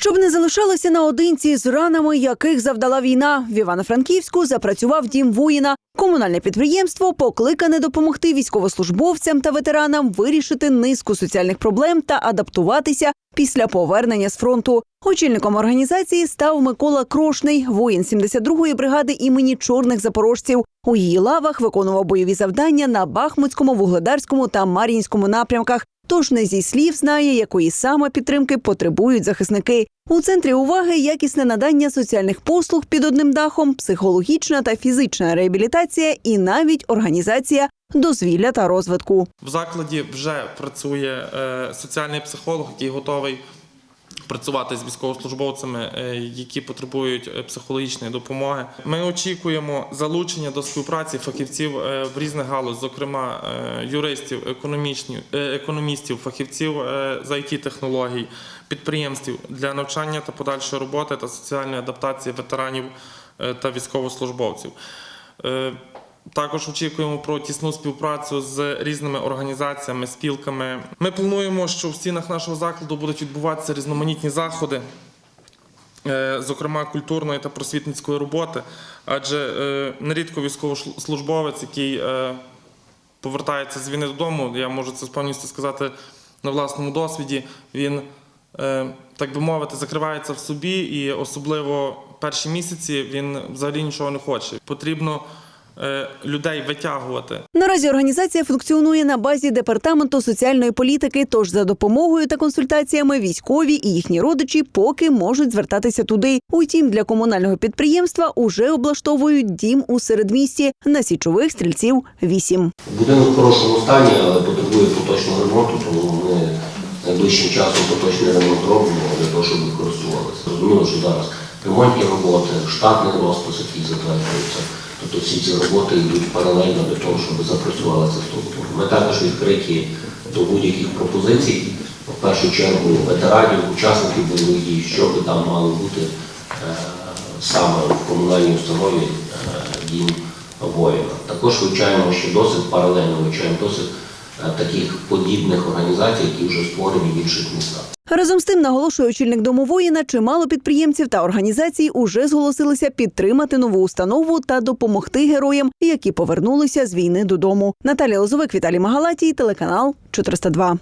Щоб не залишалося наодинці з ранами, яких завдала війна, в Івано-Франківську запрацював дім воїна. Комунальне підприємство покликане допомогти військовослужбовцям та ветеранам вирішити низку соціальних проблем та адаптуватися після повернення з фронту. Очільником організації став Микола Крошний, воїн 72-ї бригади імені чорних запорожців. У її лавах виконував бойові завдання на Бахмутському, Вугледарському та Мар'їнському напрямках. Тож не зі слів знає, якої саме підтримки потребують захисники. У центрі уваги якісне надання соціальних послуг під одним дахом, психологічна та фізична реабілітація і навіть організація дозвілля та розвитку. В закладі вже працює е, соціальний психолог, який готовий працювати з військовослужбовцями, е, які потребують е, психологічної допомоги. Ми очікуємо залучення до співпраці фахівців е, в різних галузь, зокрема юристів, економістів, фахівців з it технологій, підприємців для навчання та подальшої роботи та соціальної адаптації ветеранів та військовослужбовців. Також очікуємо про тісну співпрацю з різними організаціями, спілками. Ми плануємо, що в стінах нашого закладу будуть відбуватися різноманітні заходи, е, зокрема культурної та просвітницької роботи, адже е, нерідко військовослужбовець, який е, повертається з війни додому, я можу це з певністю сказати на власному досвіді. Він, так би мовити, закривається в собі, і особливо перші місяці він взагалі нічого не хоче. Потрібно людей витягувати. Наразі організація функціонує на базі департаменту соціальної політики. Тож за допомогою та консультаціями військові і їхні родичі поки можуть звертатися туди. Утім, для комунального підприємства уже облаштовують дім у середмісті на січових стрільців 8. Будинок в хорошому стані, але потребує поточного ремонту, тому ми найближчим часом поточний ремонт робимо для того, щоб користувалися. Зрозуміло, що зараз ремонтні роботи, штатний розпис, який затверджується. Тобто всі ці роботи йдуть паралельно до того, щоб запрацювала ця структура. Ми також відкриті до будь-яких пропозицій, в першу чергу ветеранів, учасників бойових дій, що би там мало бути е, саме в комунальній установі е, дім воїна. Також вивчаємо ще досить паралельно вивчаємо досить таких подібних організацій, які вже створені в інших містах. Разом з тим, наголошує очільник дому воїна, чимало підприємців та організацій уже зголосилися підтримати нову установу та допомогти героям, які повернулися з війни додому. Наталія Лозовик, Віталій Магалатій, телеканал 402.